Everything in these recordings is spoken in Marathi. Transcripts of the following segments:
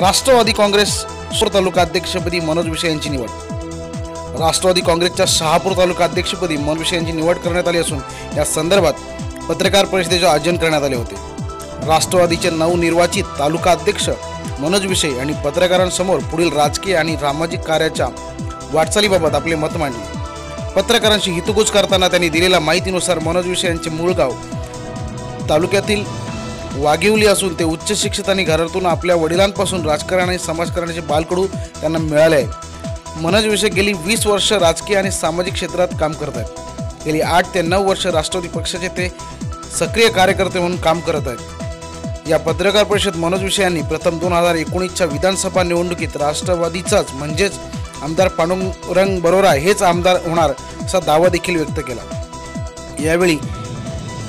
राष्ट्रवादी काँग्रेस सोर तालुका अध्यक्षपदी मनोज विषय यांची निवड. राष्ट्रवादी काँग्रेसच्या शहापूर तालुका अध्यक्षपदी मनोज विषय यांची निवड करण्यात आली असून या संदर्भात पत्रकार परिषदेचे आयोजन करण्यात आले होते. राष्ट्रवादीचे नवनिर्वाचित तालुका अध्यक्ष मनोज विषय यांनी पत्रकारांसमोर पुढील राजकीय आणि सामाजिक कार्याच्या वाटचालीबाबत आपले मत मांडले. पत्रकारांशी हितगुज करताना त्यांनी दिलेल्या माहितीनुसार मनोज विषय यांचे मूळ गाव तालुक्यातील वाघिवली असून ते उच्च शिक्षित आणि घरातून आपल्या वडिलांपासून राजकारण आणि समाजकारणाचे बालकडू त्यांना मिळाले आहे मनोज विषय गेली वीस वर्ष राजकीय आणि सामाजिक क्षेत्रात काम करत आहेत. गेली आठ ते नऊ वर्ष राष्ट्रवादी पक्षाचे ते सक्रिय कार्यकर्ते म्हणून काम करत आहेत. या पत्रकार परिषद मनोज विषय यांनी प्रथम दोन हजार एकोणीसच्या विधानसभा निवडणुकीत राष्ट्रवादीचाच म्हणजेच आमदार पांडुरंग बरोरा हेच आमदार होणार असा दावा देखील व्यक्त केला. यावेळी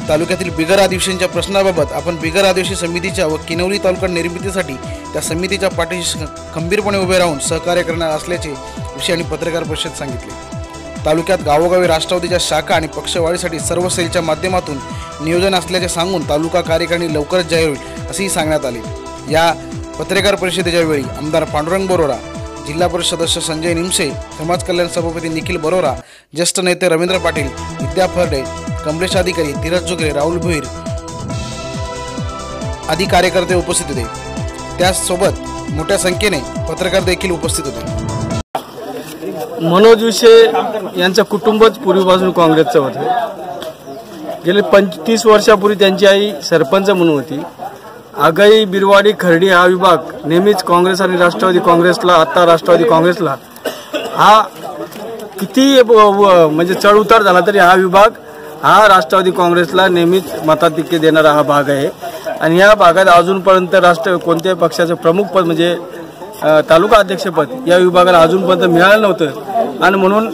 तालुक्यातील बिगर आदिवासींच्या प्रश्नाबाबत आपण बिगर आदिवासी समितीच्या व किनवली तालुका निर्मितीसाठी त्या समितीच्या पाठीशी खंबीरपणे उभे राहून सहकार्य करणार असल्याचे विषय आणि पत्रकार परिषद सांगितले. तालुक्यात गावोगावी राष्ट्रवादीच्या शाखा आणि पक्षवाढीसाठी सर्व सेलच्या माध्यमातून नियोजन असल्याचे सांगून तालुका कार्यकारिणी लवकरच जाहीर होईल असेही सांगण्यात आले. या पत्रकार परिषदेच्या वेळी आमदार पांडुरंग बरोरा जिल्हा परिषद सदस्य संजय निमसे समाज कल्याण सभापती निखिल बरोरा ज्येष्ठ नेते रवींद्र पाटील विद्या फर्डे कमलेश अधिकारी धीरज जोगरे राहुल भोईर आदी कार्यकर्ते उपस्थित होते. त्याचसोबत मोठ्या संख्येने पत्रकार देखील उपस्थित होते. मनोज विषय यांचं कुटुंबच पूर्वीपासून काँग्रेसचं होतं. गेले पंचवीस वर्षापूर्वी त्यांची आई सरपंच म्हणून होती. आगाई बिरवाडी खर्डी हा विभाग नेहमीच काँग्रेस आणि राष्ट्रवादी काँग्रेसला आत्ता राष्ट्रवादी काँग्रेसला हा किती म्हणजे चढउतार झाला तरी हा विभाग हा राष्ट्रवादी काँग्रेसला नेहमीच मताधिक्य देणारा हा भाग आहे. आणि या भागात अजूनपर्यंत राष्ट्र कोणत्याही पक्षाचं प्रमुख पद म्हणजे तालुका अध्यक्षपद या विभागाला अजूनपर्यंत मिळालं नव्हतं. आणि म्हणून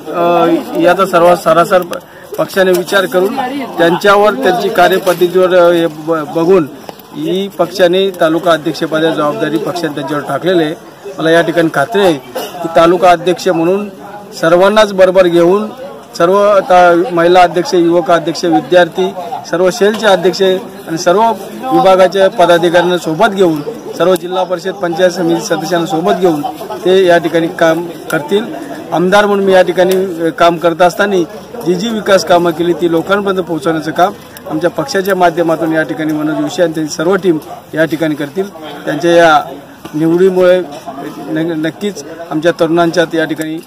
याचा सर्व सरासर प- पक्षाने विचार करून त्यांच्यावर त्यांची कार्यपद्धतीवर हे ब- बघून ही पक्षाने तालुका अध्यक्षपदाची जबाबदारी पक्षाने त्यांच्यावर टाकलेली आहे. मला या ठिकाणी खात्री आहे की तालुका अध्यक्ष म्हणून सर्वांनाच बरोबर घेऊन सर्व महिला अध्यक्ष युवक अध्यक्ष विद्यार्थी सर्व सेलचे अध्यक्ष आणि सर्व विभागाच्या पदाधिकाऱ्यांना सोबत घेऊन सर्व जिल्हा परिषद पंचायत समिती सदस्यांना सोबत घेऊन ते या ठिकाणी काम करतील. आमदार म्हणून मी या ठिकाणी काम करत असताना जी जी विकास कामं केली ती लोकांपर्यंत पोहोचवण्याचं काम आमच्या पक्षाच्या माध्यमातून या ठिकाणी मनोज जोशी आणि त्यांची सर्व टीम या ठिकाणी करतील. त्यांच्या या निवडीमुळे न- नक्कीच आमच्या तरुणांच्यात या ठिकाणी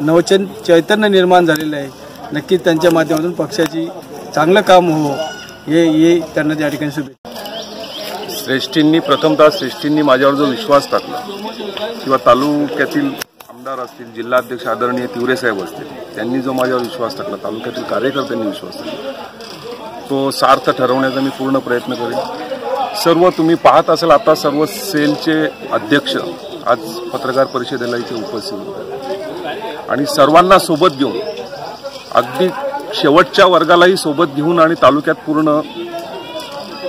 नवचन चैतन्य निर्माण झालेलं आहे. नक्कीच त्यांच्या माध्यमातून पक्षाची चांगलं काम हो. हे हे त्यांना त्या ठिकाणी शुभेच्छा. श्रेष्ठींनी प्रथमतः श्रेष्ठींनी माझ्यावर जो विश्वास टाकला किंवा तालुक्यातील आमदार असतील जिल्हाध्यक्ष आदरणीय तिवरेसाहेब असतील त्यांनी जो माझ्यावर विश्वास टाकला तालुक्यातील कार्यकर्त्यांनी विश्वास टाकला तो सार्थ ठरवण्याचा मी पूर्ण प्रयत्न करेन. सर्व तुम्ही पाहत असाल आता सर्व सेलचे अध्यक्ष आज पत्रकार परिषदेला इथे उपस्थित होते. आणि सर्वांना सोबत घेऊन अगदी शेवटच्या वर्गालाही सोबत घेऊन आणि तालुक्यात पूर्ण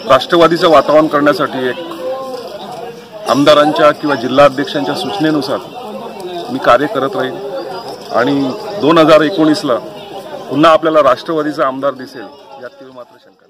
राष्ट्रवादीचं वातावरण करण्यासाठी एक आमदारांच्या किंवा जिल्हाध्यक्षांच्या सूचनेनुसार मी कार्य करत राहीन. आणि दोन हजार एकोणीसला पुन्हा आपल्याला राष्ट्रवादीचा आमदार दिसेल यात मात्र शंका